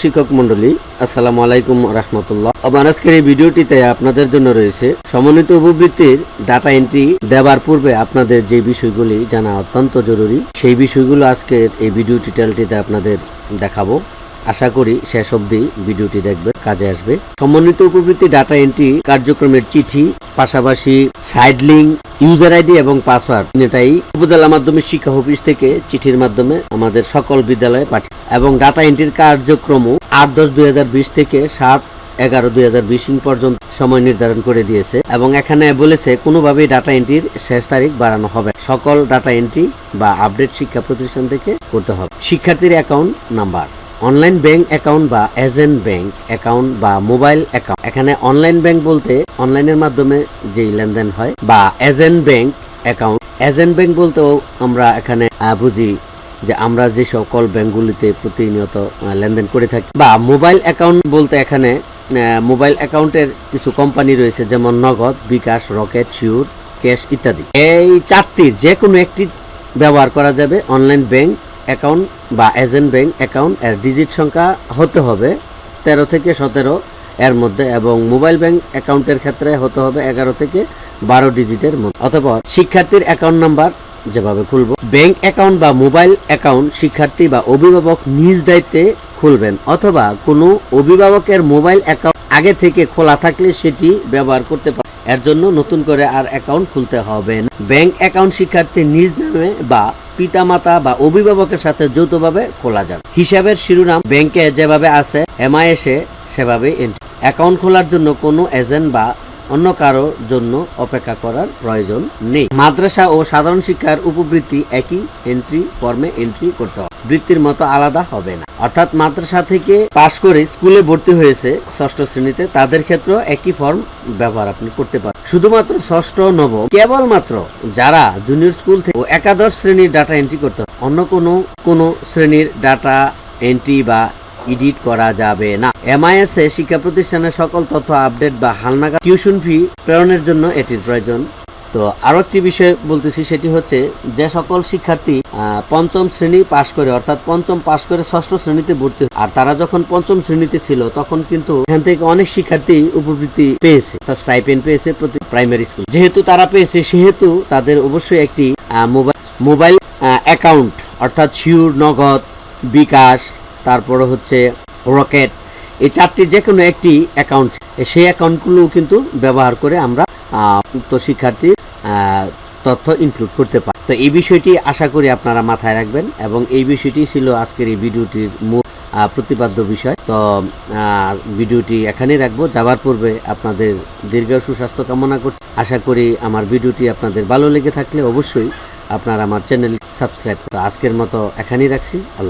শিক্ষক মন্ডলী আসসালামু আলাইকুম রহমতুল্লাহ। আমার আজকের এই ভিডিওটিতে আপনাদের জন্য রয়েছে সমন্বিত উপবৃত্তির ডাটা এন্ট্রি দেওয়ার পূর্বে আপনাদের যে বিষয়গুলি জানা অত্যন্ত জরুরি, সেই বিষয়গুলো আজকের এই ভিডিও টিউটোরিয়ালটিতে আপনাদের দেখাবো। আশা করি শেষ অবধি ভিডিওটি দেখবে, কাজে আসবে। সমন্বিত উপবৃত্তি ডাটা এন্ট্রি কার্যক্রমের চিঠি, পাশাপাশি সাইড লিঙ্ক ইউজার আইডি এবং পাসওয়ার্ড এটাই উপজেলা মাধ্যমিক শিক্ষা অফিস থেকে চিঠির মাধ্যমে আমাদের সকল বিদ্যালয়ে পাঠিয়ে এবং ডাটা এন্ট্রির কার্যক্রম আট দশ দুই থেকে সাত এগারো দুই হাজার পর্যন্ত সময় নির্ধারণ করে দিয়েছে এবং এখানে বলেছে কোনোভাবেই ডাটা এন্ট্রির শেষ তারিখ বাড়ানো হবে। সকল ডাটা এন্ট্রি বা আপডেট শিক্ষা প্রতিষ্ঠান থেকে করতে হবে। শিক্ষার্থীর account number online bank account বা এজেন্ট ব্যাংক অ্যাকাউন্ট বা মোবাইল অ্যাকাউন্ট এখানে অনলাইন ব্যাংক বলতে অনলাইনের মাধ্যমে যেই লেনদেন হয় বা agent bank account agent bank বলতেও আমরা এখানে বুঝি যে আমরা যে সকল ব্যাংকগুলিতে প্রতিনিয়ত লেনদেন করে থাকি। বা মোবাইল অ্যাকাউন্ট বলতে এখানে মোবাইল অ্যাকাউন্টের কিছু কোম্পানি রয়েছে, যেমন নগদ, বিকাশ, রকেট শিউর ক্যাশ ইত্যাদি। এই চারটির যে কোনো একটি ব্যবহার করা যাবে। অনলাইন ব্যাংক অ্যাকাউন্ট বা এজেন্ট ব্যাংক অ্যাকাউন্ট, এর ডিজিট সংখ্যা হতে হবে তেরো থেকে সতেরো এর মধ্যে এবং মোবাইল ব্যাংক অ্যাকাউন্টের ক্ষেত্রে হতে হবে এগারো থেকে বারো ডিজিটের মধ্যে। অথবা শিক্ষার্থীর অ্যাকাউন্ট নাম্বার যেভাবে খুলবো। ব্যাংক অ্যাকাউন্ট বা মোবাইল অ্যাকাউন্ট শিক্ষার্থী বা অভিভাবক নিজ দায়িত্বে খুলবেন অথবা কোনো অভিভাবকের মোবাইল অ্যাকাউন্ট আগে থেকে খোলা থাকলে সেটি ব্যবহার করতে পারে এর জন্য নতুন করে আর অ্যাকাউন্ট খুলতে হবে না। ব্যাংক অ্যাকাউন্ট শিক্ষার্থী নিজ নামে বা পিতামাতা বা অভিভাবকের সাথে যৌথভাবে খোলা যাবে। হিসাবের শিরোনাম, ব্যাংকে যেভাবে আছে, এমআইএসে সেভাবে এন্ট্রি অ্যাকাউন্ট খোলার জন্য কোনো এজেন্ট বা অন্য কারও জন্য অপেক্ষা করার প্রয়োজন নেই। মাদ্রাসা ও সাধারণ শিক্ষার উপবৃত্তি একই এন্ট্রি ফর্মে এন্ট্রি করতে হবে। বৃত্তির মতো আলাদা হবে না। অর্থাৎ মাদ্রাসা থেকে পাশ করে স্কুলে ভর্তি হয়েছে ষষ্ঠ শ্রেণীতে, তাদের ক্ষেত্রেও একই ফর্ম ব্যবহার আপনি করতে পারেন। শুধুমাত্র ষষ্ঠ, নবম, কেবলমাত্র যারা জুনিয়র স্কুল থেকে একাদশ শ্রেণির ডাটা এন্ট্রি করতে অন্য কোনো কোনো শ্রেণির ডাটা এন্ট্রি বা এডিট করা যাবে না। এমআইএস এ শিক্ষা প্রতিষ্ঠানের সকল তথ্য আপডেট বা হালনাগা টিউশন ফি প্রেরণের জন্য এটির প্রয়োজন। তো আরও একটি বিষয় বলতেছি, সেটি হচ্ছে যে সকল শিক্ষার্থী পঞ্চম শ্রেণি পাশ করে, অর্থাৎ পঞ্চম পাশ করে ষষ্ঠ শ্রেণীতে ভর্তি আর তারা যখন পঞ্চম শ্রেণীতে ছিল, তখন কিন্তু এখান থেকে অনেক শিক্ষার্থী উপবৃত্তি পেয়েছে তার স্টাইপেন্ড পেয়েছে প্রতি প্রাইমারি স্কুল যেহেতু তারা পেয়েছে, সেহেতু তাদের অবশ্যই একটি মোবাইল মোবাইল অ্যাকাউন্ট অর্থাৎ শিউর নগদ, বিকাশ তারপরে হচ্ছে রকেট। এই চারটি যে কোনো একটি অ্যাকাউন্ট সেই অ্যাকাউন্টগুলো কিন্তু ব্যবহার করে আমরা উক্ত শিক্ষার্থীর তথ্য ইনক্লুড করতে পারি। তো এই বিষয়টি আশা করি আপনারা মাথায় রাখবেন এবং এই বিষয়টি ছিল আজকের এই ভিডিওটির মূল প্রতিপাদ্য বিষয়। তো ভিডিওটি এখানেই রাখব। যাবার পূর্বে আপনাদের দীর্ঘ সুস্বাস্থ্য কামনা করছি আশা করি আমার ভিডিওটি আপনাদের ভালো লেগে থাকলে অবশ্যই আপনারা আমার চ্যানেল সাবস্ক্রাইব আজকের মতো এখানেই রাখছি। আল্লাহ